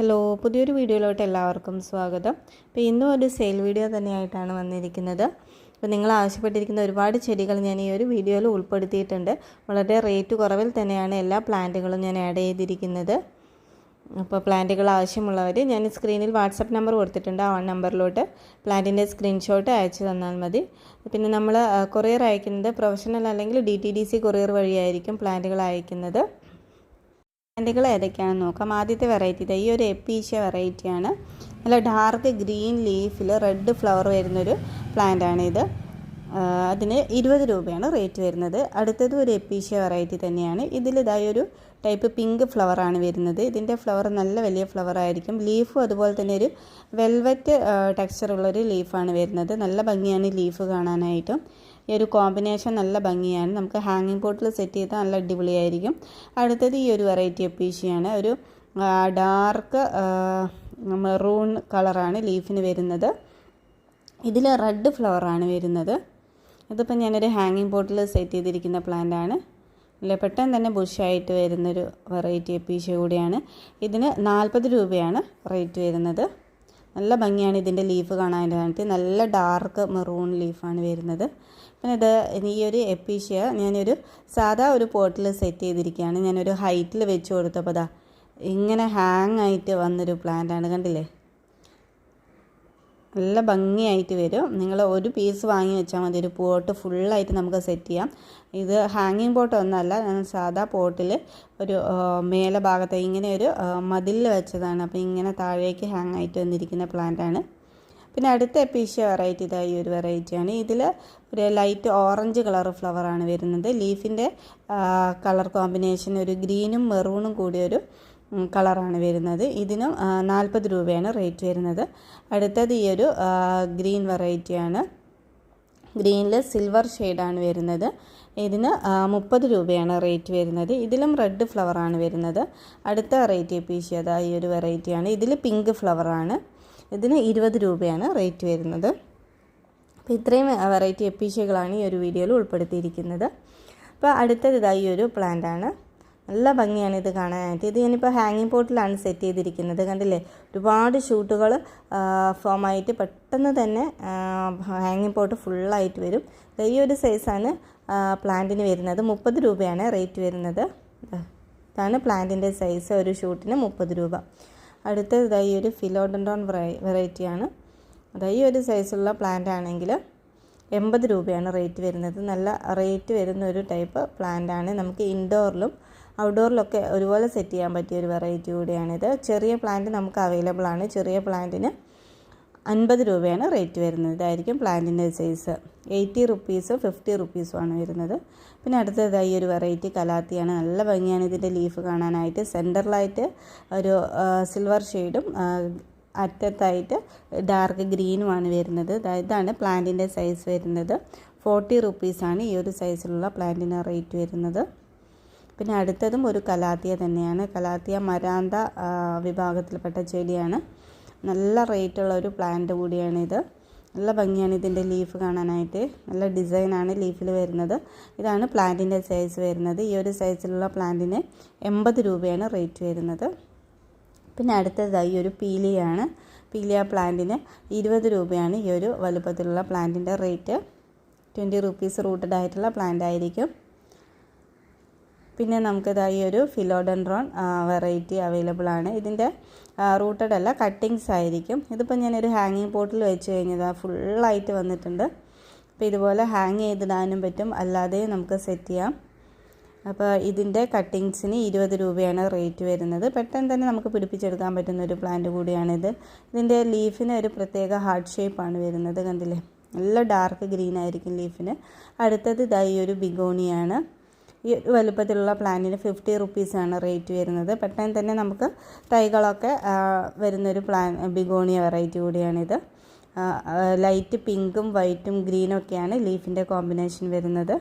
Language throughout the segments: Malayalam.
ഹലോ പുതിയൊരു വീഡിയോയിലോട്ട് എല്ലാവർക്കും സ്വാഗതം. അപ്പോൾ ഇന്നും ഒരു സെയിൽ വീഡിയോ തന്നെയായിട്ടാണ് വന്നിരിക്കുന്നത്. അപ്പോൾ നിങ്ങൾ ആവശ്യപ്പെട്ടിരിക്കുന്ന ഒരുപാട് ചെടികൾ ഞാൻ ഈ ഒരു വീഡിയോയിൽ ഉൾപ്പെടുത്തിയിട്ടുണ്ട്. വളരെ റേറ്റ് കുറവിൽ തന്നെയാണ് എല്ലാ പ്ലാന്റുകളും ഞാൻ ആഡ് ചെയ്തിരിക്കുന്നത്. അപ്പോൾ പ്ലാന്റുകൾ ആവശ്യമുള്ളവർ ഞാൻ സ്ക്രീനിൽ വാട്സപ്പ് നമ്പർ കൊടുത്തിട്ടുണ്ട്. ആ നമ്പറിലോട്ട് പ്ലാന്റിന്റെ സ്ക്രീൻഷോട്ട് അയച്ചു തന്നാൽ മതി. പിന്നെ നമ്മൾ കൊറിയർ അയക്കുന്നത് പ്രൊഫഷണൽ അല്ലെങ്കിൽ D T D C courier വഴിയായിരിക്കും പ്ലാന്റുകൾ അയക്കുന്നത്. പ്ലാന്റുകൾ ഏതൊക്കെയാണെന്ന് നോക്കാം. ആദ്യത്തെ വെറൈറ്റി ഇത് ഈ ഒരു എപ്പീഷ്യ വെറൈറ്റിയാണ് നല്ല ഡാർക്ക് ഗ്രീൻ ലീഫിൽ റെഡ് ഫ്ലവർ വരുന്നൊരു ഇത്. അതിന് ഇരുപത് രൂപയാണ് റേറ്റ് വരുന്നത്. അടുത്തത് ഒരു എപ്പീഷ്യ വെറൈറ്റി തന്നെയാണ്. ഇതിൽ ഇതായി ഒരു ടൈപ്പ് പിങ്ക് ഫ്ലവറാണ് വരുന്നത്. ഇതിന്റെ ഫ്ലവർ നല്ല വലിയ ഫ്ലവർ ആയിരിക്കും. ലീഫും അതുപോലെ തന്നെ ഒരു വെൽവെറ്റ് ടെക്സ്ചറുള്ളൊരു ലീഫാണ് വരുന്നത്. നല്ല ഭംഗിയാണ് ലീഫ് കാണാനായിട്ടും. ഈ ഒരു കോമ്പിനേഷൻ നല്ല ഭംഗിയാണ്. നമുക്ക് ഹാങ്ങിങ് പോട്ടിൽ സെറ്റ് ചെയ്താൽ നല്ല അടിപൊളിയായിരിക്കും. അടുത്തത് ഈ ഒരു വെറൈറ്റി എപ്പീഷ്യയാണ് ഒരു ഡാർക്ക് മെറൂൺ കളറാണ് ലീഫിന് വരുന്നത്. ഇതിൽ റെഡ് ഫ്ലവറാണ് വരുന്നത്. ഇതിപ്പോൾ ഞാനൊരു ഹാങ്ങിങ് പോട്ടിൽ സെറ്റ് ചെയ്തിരിക്കുന്ന പ്ലാന്റ് ആണ്. അല്ലെ പെട്ടെന്ന് തന്നെ ബുഷായിട്ട് വരുന്നൊരു വെറൈറ്റി പീശ കൂടിയാണ്. ഇതിന് നാൽപ്പത് രൂപയാണ് റേറ്റ് വരുന്നത്. നല്ല ഭംഗിയാണ് ഇതിന്റെ ലീഫ് കാണാനായിട്ട്. നല്ല ഡാർക്ക് മെറൂൺ ലീഫാണ് വരുന്നത്. പിന്നെ ഇത് ഈ ഒരു എപ്പീഷ്യ ഞാനൊരു സാധാ ഒരു പോട്ടിൽ സെറ്റ് ചെയ്തിരിക്കുകയാണ്. ഞാനൊരു ഹൈറ്റിൽ വെച്ച് കൊടുത്തപ്പോൾ അതാ ഇങ്ങനെ ഹാങ് ആയിട്ട് വന്നൊരു പ്ലാന്റാണ് കണ്ടില്ലേ? നല്ല ഭംഗിയായിട്ട് വരും. നിങ്ങൾ ഒരു പീസ് വാങ്ങി വെച്ചാൽ മതി. ഒരു പോട്ട് ഫുള്ളായിട്ട് നമുക്ക് സെറ്റ് ചെയ്യാം. ഇത് ഹാങ്ങിങ് പോട്ട് ഒന്നല്ല ഞാൻ സാധാ പോട്ടിൽ ഒരു മേലെ ഭാഗത്ത് ഇങ്ങനെ ഒരു മതിലിൽ വെച്ചതാണ്. അപ്പോൾ ഇങ്ങനെ താഴേക്ക് ഹാങ് ആയിട്ട് വന്നിരിക്കുന്ന പ്ലാന്റാണ് പിന്നെ അടുത്ത എപ്പീഷ്യ വെറൈറ്റി ഇതാ ഈ ഒരു വെറൈറ്റിയാണ് ഇതിൽ ഒരു ലൈറ്റ് ഓറഞ്ച് കളർ ഫ്ലവറാണ് വരുന്നത്. ലീഫിന്റെ കളർ കോമ്പിനേഷൻ ഒരു ഗ്രീനും മെറൂണും കൂടിയൊരു കളറാണ് വരുന്നത്. ഇതിനും നാൽപ്പത് രൂപയാണ് റേറ്റ് വരുന്നത്. അടുത്തത് ഈ ഒരു ഗ്രീൻ വെറൈറ്റിയാണ് ഗ്രീനിൽ സിൽവർ ഷെയ്ഡാണ് വരുന്നത്. ഇതിന് മുപ്പത് രൂപയാണ് റേറ്റ് വരുന്നത്. ഇതിലും റെഡ് ഫ്ലവറാണ് വരുന്നത്. അടുത്ത വെറൈറ്റി പീശ്യത ഈ ഒരു വെറൈറ്റിയാണ് ഇതിൽ പിങ്ക് ഫ്ലവറാണ് ഇതിന് ഇരുപത് രൂപയാണ് റേറ്റ് വരുന്നത്. അപ്പോൾ ഇത്രയും വെറൈറ്റി എപ്പീഷകളാണ് ഈ ഒരു വീഡിയോയിൽ ഉൾപ്പെടുത്തിയിരിക്കുന്നത്. അപ്പോൾ അടുത്തത് ഇതായി ഒരു പ്ലാന്റാണ് നല്ല ഭംഗിയാണ് ഇത് കാണാനായിട്ട്. ഇത് ഞാനിപ്പോൾ ഹാങ്ങിങ് പോട്ടിലാണ് സെറ്റ് ചെയ്തിരിക്കുന്നത്. കണ്ടില്ലേ? ഒരുപാട് ഷൂട്ടുകൾ ഫോമായിട്ട് പെട്ടെന്ന് തന്നെ ഹാങ്ങിങ് പോട്ട് ഫുള്ളായിട്ട് വരും. ഈ ഒരു സൈസാണ് പ്ലാന്റിന് വരുന്നത്. മുപ്പത് രൂപയാണ് റേറ്റ് വരുന്നത്. ഇതാണ് പ്ലാന്റിന്റെ സൈസ് ഒരു ഷൂട്ടിന് മുപ്പത് രൂപ. അടുത്തത് ഈ ഒരു ഫിലോഡൻഡോൺ വെറൈറ്റിയാണ്. അതായത് ഈ ഒരു സൈസുള്ള പ്ലാന്റ് ആണെങ്കിൽ എൺപത് രൂപയാണ് റേറ്റ് വരുന്നത്. നല്ല റേറ്റ് വരുന്ന ഒരു ടൈപ്പ് പ്ലാന്റ് ആണ് നമുക്ക് ഇൻഡോറിലും ഔട്ട്ഡോറിലൊക്കെ ഒരുപോലെ സെറ്റ് ചെയ്യാൻ പറ്റിയ ഒരു വെറൈറ്റി കൂടിയാണിത്. ചെറിയ പ്ലാന്റ് നമുക്ക് അവൈലബിൾ ആണ് ചെറിയ പ്ലാന്റിന് അൻപത് രൂപയാണ് റേറ്റ് വരുന്നത്. ഇതായിരിക്കും പ്ലാന്റിന്റെ സൈസ് എയ്റ്റി റുപ്പീസും ഫിഫ്റ്റി റുപ്പീസും ആണ് വരുന്നത്. പിന്നെ അടുത്തതായി ഒരു വെറൈറ്റി കലാത്തിയാണ്. നല്ല ഭംഗിയാണ് ഇതിന്റെ ലീഫ് കാണാനായിട്ട്. സെന്ററിലായിട്ട് ഒരു സിൽവർ ഷെയ്ഡും അറ്റത്തായിട്ട് ഡാർക്ക് ഗ്രീനുമാണ് വരുന്നത്. ഇതാണ് പ്ലാന്റിന്റെ സൈസ് വരുന്നത്. ഫോർട്ടി റുപ്പീസാണ് ഈ ഒരു സൈസിലുള്ള പ്ലാന്റിന് റേറ്റ് വരുന്നത്. പിന്നെ അടുത്തതും ഒരു കലാത്തിയ തന്നെയാണ്. കലാത്തിയ മരാന്ത വിഭാഗത്തിൽപ്പെട്ട ചെടിയാണ്. നല്ല റേറ്റുള്ള ഒരു പ്ലാന്റ് കൂടിയാണിത്. നല്ല ഭംഗിയാണ് ഇതിന്റെ ലീഫ് കാണാനായിട്ട്. നല്ല ഡിസൈനാണ് ലീഫിൽ വരുന്നത്. ഇതാണ് പ്ലാന്റിന്റെ സൈസ് വരുന്നത്. ഈ ഒരു സൈസിലുള്ള പ്ലാന്റിന് എൺപത് രൂപയാണ് റേറ്റ് വരുന്നത്. പിന്നെ അടുത്തതായി ഒരു പീലിയാണ്. പീലിയ പ്ലാന്റിന് ഇരുപത് രൂപയാണ് ഈ ഒരു വലുപ്പത്തിലുള്ള പ്ലാന്റിന്റെ റേറ്റ് ട്വന്റി റുപ്പീസ് റൂട്ടഡ് ആയിട്ടുള്ള പ്ലാന്റ് ആയിരിക്കും. പിന്നെ നമുക്കിതായി ഒരു ഫിലോഡൻഡ്രോൺ വെറൈറ്റി അവൈലബിൾ ആണ്. ഇതിന്റെ റൂട്ടഡ് അല്ല കട്ടിങ്സ് ആയിരിക്കും. ഇതിപ്പോൾ ഞാനൊരു ഹാങ്ങിങ് പോട്ടിൽ വെച്ച് കഴിഞ്ഞത് ഫുള്ളായിട്ട് വന്നിട്ടുണ്ട്. അപ്പോൾ ഇതുപോലെ ഹാങ് ചെയ്തിടാനും പറ്റും. അല്ലാതെ നമുക്ക് സെറ്റ് ചെയ്യാം. അപ്പോൾ ഇതിന്റെ കട്ടിങ്സിന് ഇരുപത് രൂപയാണ് റേറ്റ് വരുന്നത്. പെട്ടെന്ന് തന്നെ നമുക്ക് പിടിപ്പിച്ചെടുക്കാൻ പറ്റുന്ന ഒരു പ്ലാന്റ് കൂടിയാണിത്. ഇതിന്റെ ലീഫിന് ഒരു പ്രത്യേക ഹാർട്ട് ഷേപ്പാണ് വരുന്നത്. കണ്ടില്ലേ? നല്ല ഡാർക്ക് ഗ്രീൻ ആയിരിക്കും ലീഫിന് അടുത്തത് ഇതായി ഒരു ബിഗോണിയാണ്. ഈ വലുപ്പത്തിലുള്ള പ്ലാന്റിന് ഫിഫ്റ്റി റുപ്പീസാണ് റേറ്റ് വരുന്നത്. പെട്ടെന്ന് തന്നെ നമുക്ക് തൈകളൊക്കെ വരുന്നൊരു പ്ലാൻ ബിഗോണിയ വെറൈറ്റി കൂടിയാണിത്. ലൈറ്റ് പിങ്കും വൈറ്റും ഗ്രീനും ഒക്കെയാണ് ലീഫിന്റെ കോമ്പിനേഷൻ വരുന്നത്.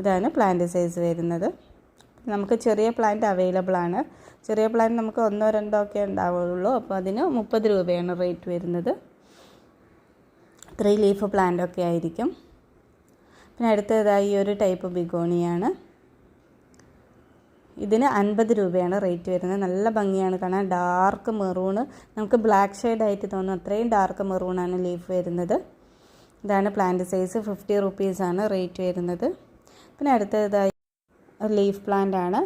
ഇതാണ് പ്ലാന്റ് സൈസ് വരുന്നത്. നമുക്ക് ചെറിയ പ്ലാന്റ് അവൈലബിൾ ആണ്. ചെറിയ പ്ലാന്റ് നമുക്ക് ഒന്നോ രണ്ടോ ഒക്കെ ഉണ്ടാവുള്ളൂ. അപ്പോൾ അതിന് മുപ്പത് രൂപയാണ് റേറ്റ് വരുന്നത്. ത്രീ ലീഫ് പ്ലാന്റ് ഒക്കെ ആയിരിക്കും. പിന്നെ അടുത്തതായി ഒരു ടൈപ്പ് ബിഗോണിയാണ്. ഇതിന് അൻപത് രൂപയാണ് റേറ്റ് വരുന്നത്. നല്ല ഭംഗിയാണ് കാണാൻ. ഡാർക്ക് മെറൂണ് നമുക്ക് ബ്ലാക്ക് ഷെയ്ഡായിട്ട് തോന്നും അത്രയും ഡാർക്ക് മെറൂണാണ് ലീഫ് വരുന്നത്. ഇതാണ് പ്ലാന്റ് സൈസ് ഫിഫ്റ്റി റുപ്പീസാണ് റേറ്റ് വരുന്നത്. പിന്നെ അടുത്തതായി ലീഫ് പ്ലാന്റ് ആണ്.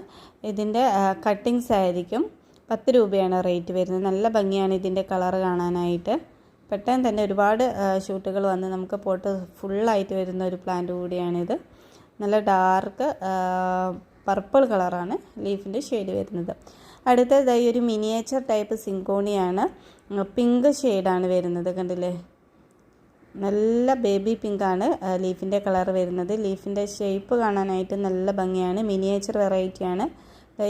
ഇതിന്റെ കട്ടിങ്സ് ആയിരിക്കും. പത്ത് രൂപയാണ് റേറ്റ് വരുന്നത്. നല്ല ഭംഗിയാണ് ഇതിന്റെ കളർ കാണാനായിട്ട്. പെട്ടെന്ന് തന്നെ ഒരുപാട് ഷൂട്ടുകൾ വന്ന് നമുക്ക് പോട്ട് ഫുള്ളായിട്ട് വരുന്ന ഒരു പ്ലാന്റ് കൂടിയാണിത്. നല്ല ഡാർക്ക് പർപ്പിൾ കളറാണ് ലീഫിന്റെ ഷെയ്ഡ് വരുന്നത്. അടുത്തതായി ഒരു മിനിയേച്ചർ ടൈപ്പ് സിങ്കോണിയാണ്. പിങ്ക് ഷെയ്ഡാണ് വരുന്നത് കണ്ടില്ലേ? നല്ല ബേബി പിങ്കാണ് ലീഫിന്റെ കളർ വരുന്നത്. ലീഫിന്റെ ഷേപ്പ് കാണാനായിട്ട് നല്ല ഭംഗിയാണ് മിനിയേച്ചർ വെറൈറ്റിയാണ്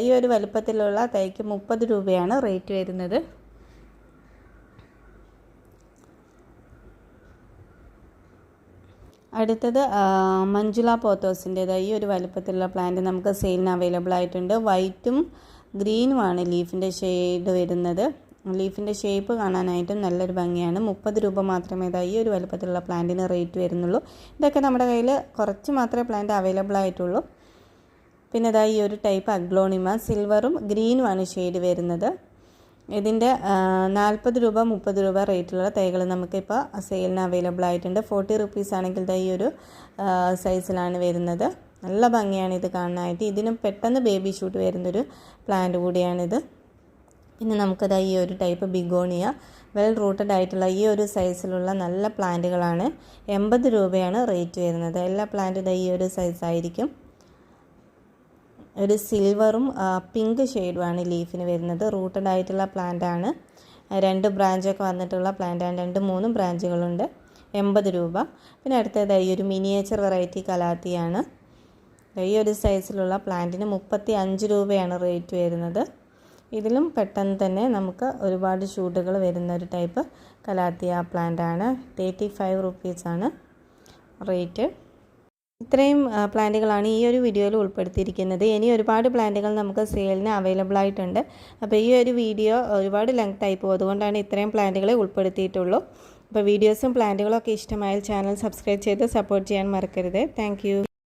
ഈ ഒരു വലുപ്പത്തിലുള്ള തൈക്ക് മുപ്പത് രൂപയാണ് റേറ്റ് വരുന്നത്. അടുത്തത് മഞ്ജുള പോത്തോസിന്റേത് ഈ ഒരു വലുപ്പത്തിലുള്ള പ്ലാന്റ് നമുക്ക് സെയിലിന് അവൈലബിൾ ആയിട്ടുണ്ട്. വൈറ്റും ഗ്രീനുമാണ് ലീഫിന്റെ ഷെയ്ഡ് വരുന്നത്. ലീഫിന്റെ ഷേപ്പ് കാണാനായിട്ടും നല്ലൊരു ഭംഗിയാണ്. മുപ്പത് രൂപ മാത്രമേ ഇതാ ഈ ഒരു വലുപ്പത്തിലുള്ള പ്ലാന്റിന് റേറ്റ് വരുന്നുള്ളൂ. ഇതൊക്കെ നമ്മുടെ കയ്യിൽ കുറച്ച് മാത്രമേ പ്ലാന്റ് അവൈലബിൾ ആയിട്ടുള്ളൂ. പിന്നെ ഇതാ ഈ ഒരു ടൈപ്പ് അഗ്ലോണിമ സിൽവറും ഗ്രീനുമാണ് ഷെയ്ഡ് വരുന്നത്. ഇതിന്റെ നാൽപ്പത് രൂപ മുപ്പത് രൂപ റേറ്റിലുള്ള തൈകൾ നമുക്കിപ്പോൾ സെയിലിന് അവൈലബിൾ ആയിട്ടുണ്ട്. ഫോർട്ടി റുപ്പീസ് ആണെങ്കിൽ ഇതാ ഈ ഒരു സൈസിലാണ് വരുന്നത്. നല്ല ഭംഗിയാണ് ഇത് കാണാനായിട്ട്. ഇതിനും പെട്ടെന്ന് ബേബി ഷൂട്ട് വരുന്നൊരു പ്ലാന്റ് കൂടിയാണിത്. പിന്നെ നമുക്കത് ഈ ഒരു ടൈപ്പ് ബിഗോണിയ വെൽ റൂട്ടഡ് ആയിട്ടുള്ള ഈ ഒരു സൈസിലുള്ള നല്ല പ്ലാന്റുകളാണ് എൺപത് രൂപയാണ് റേറ്റ് വരുന്നത്. എല്ലാ പ്ലാന്റും ഈ ഒരു സൈസായിരിക്കും ഒരു സിൽവറും പിങ്ക് ഷെയ്ഡുമാണ് ലീഫിന് വരുന്നത്. റൂട്ടഡ് ആയിട്ടുള്ള പ്ലാന്റ് ആണ്. രണ്ട് ബ്രാഞ്ചൊക്കെ വന്നിട്ടുള്ള പ്ലാന്റ് ആണ്. രണ്ട് മൂന്നും ബ്രാഞ്ചുകളുണ്ട് എൺപത് രൂപ. പിന്നെ അടുത്തതായി ഈ ഒരു മിനിയേച്ചർ വെറൈറ്റി കലാത്തിയാണ് ഈ ഒരു സൈസിലുള്ള പ്ലാന്റിന് മുപ്പത്തി അഞ്ച് രൂപയാണ് റേറ്റ് വരുന്നത്. ഇതിലും പെട്ടെന്ന് തന്നെ നമുക്ക് ഒരുപാട് ഷൂട്ടുകൾ വരുന്ന ഒരു ടൈപ്പ് കലാത്തിയ പ്ലാന്റ് ആണ്. തേർട്ടി ഫൈവ് റുപ്പീസാണ് റേറ്റ് ഇത്രയും പ്ലാന്റുകളാണ് ഈ ഒരു വീഡിയോയിൽ ഉൾപ്പെടുത്തിയിരിക്കുന്നത്. ഇനി ഒരുപാട് പ്ലാന്റുകൾ നമുക്ക് സെയിലിന് അവൈലബിൾ ആയിട്ടുണ്ട്. അപ്പോൾ ഈ ഒരു വീഡിയോ ഒരുപാട് ലെങ്ത് ആയി പോകും. അതുകൊണ്ടാണ് ഇത്രയും പ്ലാന്റുകളെ ഉൾപ്പെടുത്തിയിട്ടുള്ളൂ. അപ്പോൾ വീഡിയോസും പ്ലാന്റുകളൊക്കെ ഇഷ്ടമായാൽ ചാനൽ സബ്സ്ക്രൈബ് ചെയ്ത് സപ്പോർട്ട് ചെയ്യാൻ മറക്കരുത്. താങ്ക്